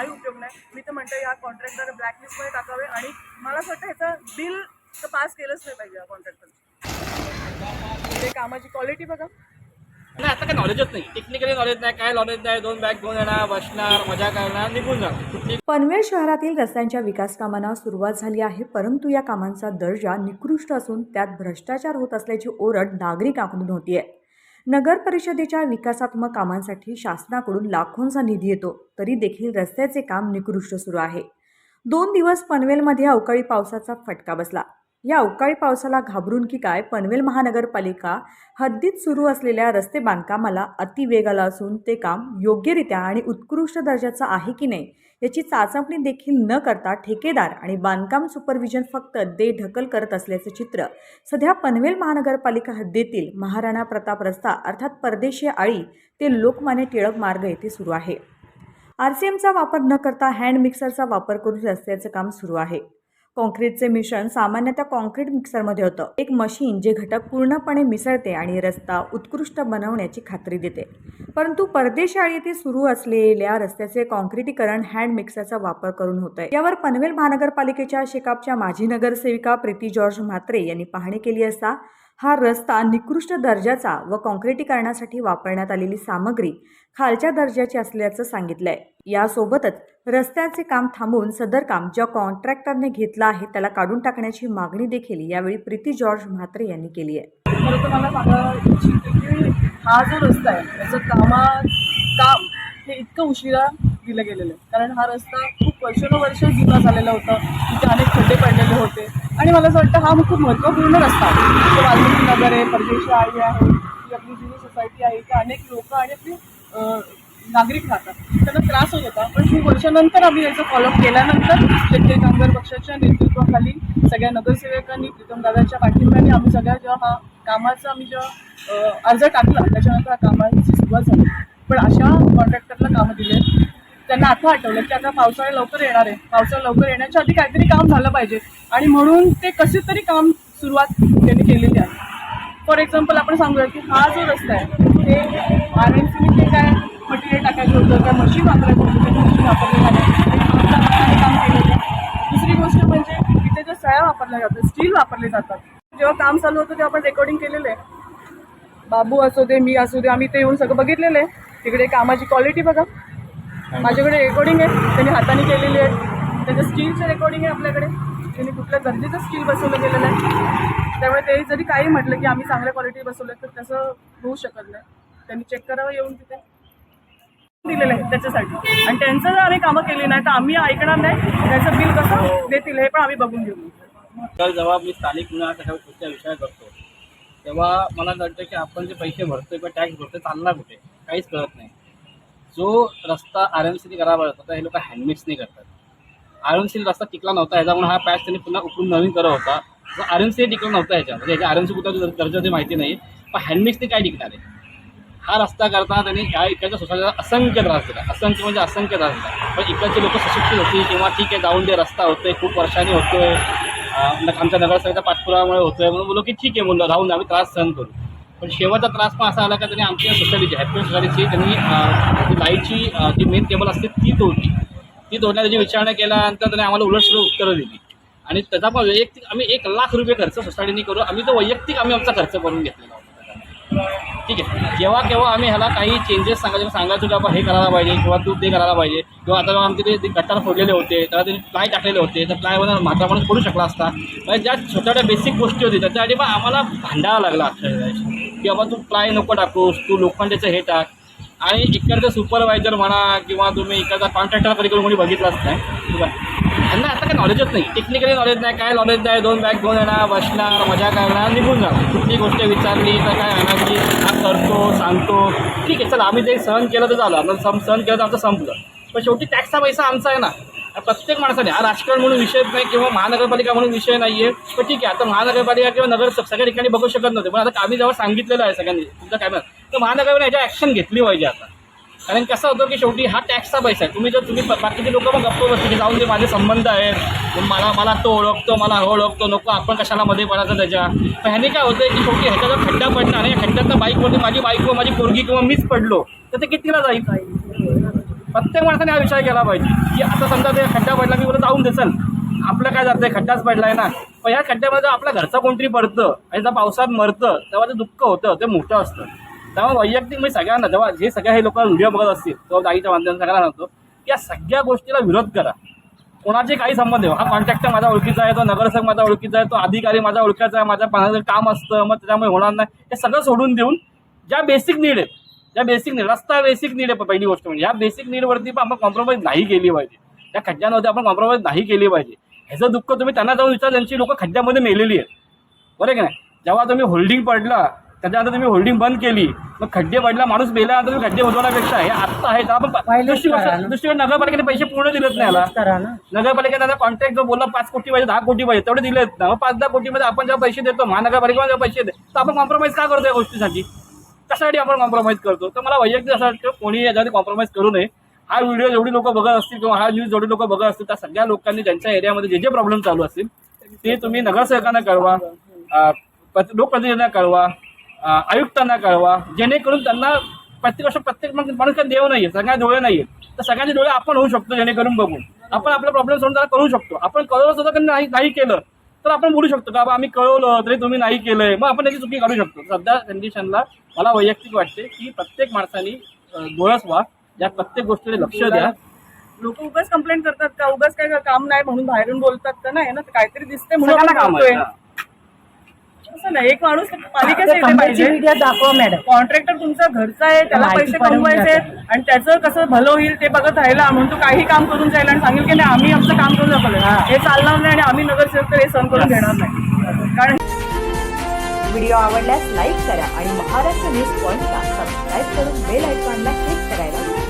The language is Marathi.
नाही. मी तर म्हणते या कॉन्ट्रॅक्टर ब्लॅकलिस्टमध्ये टाकावे आणि मला असं वाटतं ह्याचं बिल तर पास केलंच नाही पाहिजे या कॉन्ट्रॅक्टर ते कामाची क्वालिटी बघा. नाही आता काय नॉलेजच नाही. टेक्निकली नॉलेज नाही काय नॉलेज नाही. दोन बॅग घेऊन येणार बसणार मजा करणार निघून जाणार. पनवेल शहरातील रस्त्यांच्या विकास कामांना सुरुवात झाली आहे परंतु या कामांचा दर्जा निकृष्ट असून त्यात भ्रष्टाचार होत असल्याची ओरड नागरिकांकडून होतीये. नगर परिषदेच्या विकासात्मक कामांसाठी शासनाकडून लाखोंचा निधी येतो तरी देखील रस्त्याचे काम निकृष्ट सुरू आहे. दोन दिवस पनवेलमध्ये अवकाळी पावसाचा फटका बसला. या अवकाळी पावसाला घाबरून की काय पनवेल महानगरपालिका हद्दीत सुरू असलेल्या रस्ते बांधकामाला अतिवेग आला असून ते काम योग्यरित्या आणि उत्कृष्ट दर्जाचं आहे की नाही याची चाचपणी देखील न करता ठेकेदार आणि बांधकाम सुपरविजन फक्त दे ढकल करत असल्याचं चित्र सध्या पनवेल महानगरपालिका हद्दीतील महाराणा प्रताप रस्ता अर्थात परदेशी आळी ते लोकमान्य टिळक मार्ग येथे सुरू आहे. आर सी एमचा वापर न करता हँड मिक्सरचा वापर करून रस्त्याचं काम सुरू आहे. कॉन्क्रीटचे मिश्रण सामान्यतः कॉन्क्रीट मिक्सरमध्ये होतं. एक मशीन जे घटक पूर्णपणे मिसळते आणि रस्ता उत्कृष्ट बनवण्याची खात्री देते. परंतु परदेशाळी येथे सुरू असलेल्या रस्त्याचे कॉन्क्रिटीकरण हँड मिक्सरचा वापर करून होत आहे यावर पनवेल महानगरपालिकेच्या शेकापच्या माजी नगरसेविका प्रीती जॉर्ज म्हात्रे यांनी पाहणी केली असता हा रस्ता निकृष्ट दर्जाचा व कॉन्क्रिटीकरणासाठी वापरण्यात आलेली सामग्री खालच्या दर्जाची असल्याचं सांगितलंय. यासोबतच रस्त्याचे काम थांबवून सदर काम ज्या कॉन्ट्रॅक्टरने घेतलं आहे त्याला काढून टाकण्याची मागणी देखील यावेळी प्रीती जॉर्ज म्हात्रे यांनी केली आहे. हा जो रस्ता आहे त्याचं कामा काम हे इतकं उशिरा दिलं गेलेलं आहे. कारण हा रस्ता खूप वर्षानुवर्ष जुना झालेला होता. तिथे अनेक खड्डे पडलेले होते. आणि मला असं वाटतं हा खूप महत्त्वपूर्ण रस्ता आहे. वाल्मिकी नगर आहे परदेशी आई आहे ही आपली जुनी सोसायटी आहे इथे अनेक लोक आणि आपली नागरिक राहतात. त्यांना त्रास होत होता पण खूप वर्षानंतर आम्ही याचा फॉलोअप केल्यानंतर प्रत्येक कामगार पक्षाच्या नेतृत्वाखाली सगळ्या नगरसेवकांनी प्रीतम दादाच्या पाठिंब्याने आम्ही सगळ्या जेव्हा हा कामाचा आम्ही जेव्हा अर्ज टाकला त्याच्यानंतर हा कामाची सुरुवात झाली. पण अशा कॉन्ट्रॅक्टरला कामं दिले त्यांना आता आठवलं की आता पावसाळा लवकर येणार आहे. पावसाळा लवकर येण्याच्या आधी काहीतरी काम झालं पाहिजे. आणि म्हणून ते कसे तरी काम सुरुवात त्यांनी केलेली आहे. फॉर एक्झाम्पल आपण सांगूया की हा जो रस्ता आहे ते आर एन सीने जे काय मटेरियल टाकायचं होतं? काय मशीन वापरायचं होतं. ते मशीन वापरले काम केलेलं दुसरी गोष्ट म्हणजे इथे ज्या सळ्या वापरल्या जातात स्टील वापरले जातात. जेव्हा काम चालू होतं तेव्हा आपण रेकॉर्डिंग केलेलं आहे. बाबू असू दे मी असू दे आम्ही ते येऊन सगळं बघितलेलं आहे. तिकडे कामाची क्वालिटी बघा. माझ्याकडे रेकॉर्डिंग आहे त्यांनी हाताने केलेली आहे. त्याचं स्टीलचं रेकॉर्डिंग आहे आपल्याकडे. त्यांनी कुठल्या गरजेचं स्टील बसवलं गेलेलं आहे. त्यामुळे ते जरी काही म्हटलं की आम्ही चांगल्या क्वालिटी बसवलं तर तसं होऊ शकत नाही. त्यांनी चेक करावं येऊन तिथे. दिलेलं आहे त्याच्यासाठी. आणि त्यांचं जर आम्ही कामं केली नाही तर आम्ही ऐकणार नाही त्याचं बिल कसं देतील हे पण आम्ही बघून घेऊ. तर जेव्हा मी स्थानिक गुन्हा सगळ्या विचार करतो तेव्हा मला वाटतं की आपण जे पैसे भरतोय किंवा टॅक्स भरतोय चालणार कुठे? काहीच कळत नाही. जो रस्ता आर एम सीने करावा होता तर हे लोक हँडमिक्सने करतात. आर एम सीने रस्ता टिकला नव्हता ह्याच्यामुळे हा पॅच त्यांनी पुन्हा उकळून नवीन करत होता. जो आर एम सी टिकला नव्हता ह्याच्या म्हणजे ह्याच्या आर एम सी कुठं दर्जा ते माहिती नाही पण हँडमिक्सने काय टिकणार आहे? हा रस्ता करताना त्यांनी या इकडच्या सोसायटीला असंख्य त्रास दिला. असंख्य म्हणजे असंख्य त्रास दिला. पण इकडचे लोक सुशिक्षित होती किंवा ठीक आहे जाऊन ते रस्ता होतोय खूप वर्षांनी होतोय. आमच्या नगरसेवेच्या पाठपुरामुळे होतोय. म्हणून बोललो की ठीक आहे म्हणलं राहून आम्ही त्रास सहन करू. पण शेवटचा त्रास पण असा आला का त्यांनी आमच्या सोसायटीची हॅपी सोसायटीची त्यांनी जी लाईटची जी मेन केबल असते ती तोडली. ती तोडण्याची विचारणा केल्यानंतर त्यांनी आम्हाला उलट उत्तरं दिली. आणि त्याचा पण वैयक्तिक आम्ही एक लाख रुपये खर्च सोसायटीने करू आम्ही तो वैयक्तिक आम्ही आमचा खर्च करून घेतलेला होता. ठीक आहे. जेव्हा केव्हा आम्ही ह्याला काही चेंजेस सांगायचे सांगायचो की बाबा हे करायला पाहिजे किंवा तू ते करायला पाहिजे. किंवा आता आमचे ते- गट्टार गटार फोडलेले होते त्याला ते प्लाय टाकलेले होते तर प्लायवर माता पण पडू शकला असता. म्हणजे ज्या छोट्या छोट्या बेसिक गोष्टी होती त्याच्यासाठी पण आम्हाला भांडायला लागला अक्षरशः. की बाबा तू प्लाय नको टाकूस तू लोखंडाचं हे टाक. आणि इकडचं सुपरवायझर म्हणा किंवा तुम्ही इकडचा कॉन्ट्रॅक्टर कधी कोणी बघितलाच नाही. ठीक त्यांना आता काय नॉलेजच नाही. टेक्निकली नॉलेज नाही काय नॉलेज नाही दोन बॅग घेऊन येणार बसणार मजा करणार निघून जाणार. कुठली गोष्ट विचारली तर काय आणायची हा करतो सांगतो. ठीक आहे चला आम्ही ते सहन केलं तर झालं. आम्ही सम सहन केलं तर आमचं संपलं. पण शेवटी टॅक्सचा पैसा आमचा आहे ना. प्रत्येक माणसाने हा राजकारण म्हणून विषय नाही किंवा महानगरपालिका म्हणून विषय नाही आहे पण ठीक आहे आता महानगरपालिका किंवा नगर सगळ्या ठिकाणी बघू शकत नव्हते पण आता आम्ही जेव्हा सांगितलेलं आहे सगळ्यांनी तुमचं काय म्हणत तर महानगरपालिका याच्या ॲक्शन घेतली पाहिजे आता. कारण कसं होतं की शेवटी हा टॅक्सचा पैसा आहे. तुम्ही जर तुम्ही बाकीचे लोक मग गप्प बसते की जाऊन जे माझे संबंध आहेत मला मला तो ओळखतो मला हा ओळखतो नको आपण कशाला मध्ये पडायचं त्याच्या. पण ह्याने काय होतं की शेवटी ह्याचा जर खड्डा पडणार आणि या खड्ड्यातनं बाईकवरती माझी बाईक किंवा माझी पोरगी किंवा मीच पडलो तर ते कितीला जाईल? प्रत्येक माणसाने हा विचार केला पाहिजे. की आता समजा ते खड्डा पडला मी बरं जाऊन देसल आपलं काय जातंय खड्डाच पडलाय ना. पण या खड्ड्यामध्ये आपल्या घरचं कोणतरी पडतं आणि जर पावसात मरतं तेव्हा ते दुःख होतं ते मोठं असतं. तेव्हा वैयक्तिक म्हणजे सगळ्यांना जेव्हा जे सगळ्या हे लोक व्हिडिओ बघत असतील तेव्हा दाईच्या माध्यमातून सगळ्यांना सांगतो या सगळ्या गोष्टीला विरोध करा. कोणाचे काही संबंध आहे हा कॉन्ट्रॅक्टर माझा ओळखीचा आहे तो नगरसेवक माझा ओळखीचा आहे तो अधिकारी माझा ओळखीचा आहे माझ्या पाण्याचं काम असतं मग त्याच्यामुळे होणार नाही. हे सगळं सोडून देऊन ज्या बेसिक नीड आहेत ज्या बेसिक नीड रस्ता बेसिक नीड आहे पहिली गोष्ट म्हणजे. या बेसिक नीडवरती पण आपण कॉम्प्रोमाइज नाही केली पाहिजे. त्या खड्ड्यांमध्ये आपण कॉम्प्रोमाइज नाही केली पाहिजे. ह्याचं दुःख तुम्ही त्यांना जाऊन विचार त्यांची लोक खड्ड्यामध्ये मेलेली आहेत. बरं की नाही? जेव्हा तुम्ही होल्डिंग पडला त्याच्यानंतर तुम्ही होल्डिंग बंद केली मग खड्डे पडला माणूस मेल्यानंतर तुम्ही खड्डे बुजवण्यापेक्षा हे आत्ता आहे. आपण दुसरी गोष्ट दुसरी गोष्ट नगरपालिकेने पैसे पूर्ण दिलेत नाही याला. करा ना. नगरपालिकेचा आता कॉन्ट्रॅक्ट जो बोलला पाच कोटी पाहिजे दहा कोटी पाहिजे तेवढे दिलेत. ना मग पाच दहा कोटीमध्ये आपण जेव्हा पैसे देतो महानगरपालिकेला जेव्हा पैसे देतो तर आपण कॉम्प्रोमाइज का करतो या गोष्टीसाठी? कशासाठी आपण कॉम्प्रोमाइज करतो. तर मला वैयक्तिक असं वाटतं कोणी याच्यामध्ये कॉम्प्रोमाइज करू नये. हा व्हिडिओ जेवढी लोक बघत असतील किंवा हा न्यूज जेवढी लोक बघत असतील त्या सगळ्या लोकांनी ज्यांच्या एरियामध्ये जे जे प्रॉब्लेम चालू असतील ते तुम्ही नगरसेवकांना कळवा लोकप्रतिनिधींना कळवा आयुक्तांना कळवा जेणेकरून त्यांना प्रत्येक वर्ष प्रत्येक माणूस काही देव नाहीये सगळ्या डोळे नाहीये. तर सगळ्यांचे डोळे आपण होऊ शकतो जेणेकरून बघून आपण आपला प्रॉब्लेम सोडून त्याला करू शकतो. आपण कळवलं सुद्धा नाही नाही केलं. तर आपण बोलू शकतो का आम्ही कळवलं तरी तुम्ही नाही केलंय. मग आपण त्याची चुकी काढू शकतो. सध्या कंडिशनला मला वैयक्तिक वाटते की प्रत्येक माणसाने डोळस व्हा या प्रत्येक गोष्टीकडे लक्ष द्या. लोक उगाच कंप्लेंट करतात का उगाच काय काम नाही म्हणून बाहेरून बोलतात का? नाही ना काहीतरी दिसते म्हणून काम आहे असं नाही एक माणूस पालिकेचा पाहिजे. मीडिया दाखवा मॅडम कॉन्ट्रॅक्टर तुमचा घरचा आहे त्याला पैसे कमवायचे आणि त्याचं कसं भलं होईल ते बघत राहिला म्हणून तो काही काम करून जाईल आणि सांगेल की नाही आम्ही आमचं काम करून दाखवलं हे. चालणार नाही आणि आम्ही नगरसेवक हे सहन करून घेणार नाही. कारण व्हिडिओ आवडल्यास लाईक करा आणि महाराष्ट्र न्यूज पॉईंटला सबस्क्राईब करून बेल आयकॉनला क्लिक